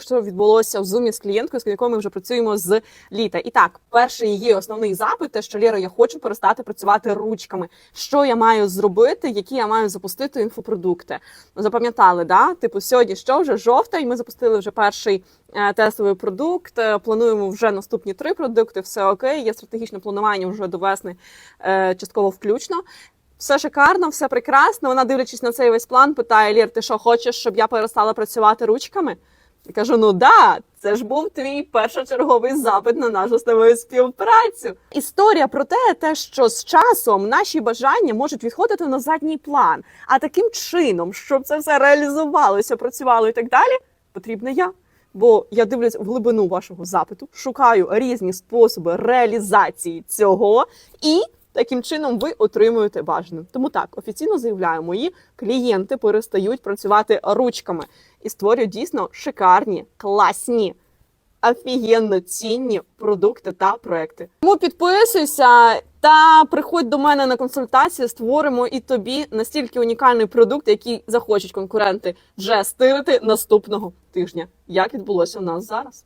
що відбулося в зумі з клієнткою, з якою ми вже працюємо з літа. І так, перший її основний запит, те, що Лєра, я хочу перестати працювати ручками. Що я маю зробити, які я маю запустити інфопродукти? Запам'ятали, да? Типу, сьогодні що вже жовтень. Ми запустили вже перший е, тестовий продукт. е, Плануємо вже наступні три продукти. Все окей. Є стратегічне планування вже до весни е, частково включно. Все шикарно, все прекрасно. Вона, дивлячись на цей весь план, питає: Лір, ти що хочеш, щоб я перестала працювати ручками? Я кажу: ну да, це ж був твій першочерговий запит на нашу з тобою співпрацю. Історія про те, те, що з часом наші бажання можуть відходити на задній план. А таким чином, щоб це все реалізувалося, працювало і так далі, потрібна я. Бо я дивлюсь в глибину вашого запиту, шукаю різні способи реалізації цього, і таким чином ви отримуєте бажане. Тому так офіційно заявляю, мої клієнти перестають працювати ручками і створюють дійсно шикарні, класні, офігенно цінні продукти та проекти. Тому підписуйся та приходь до мене на консультацію. Створимо і тобі настільки унікальний продукт, який захочуть конкуренти вже стирити наступного тижня, як відбулося у нас зараз.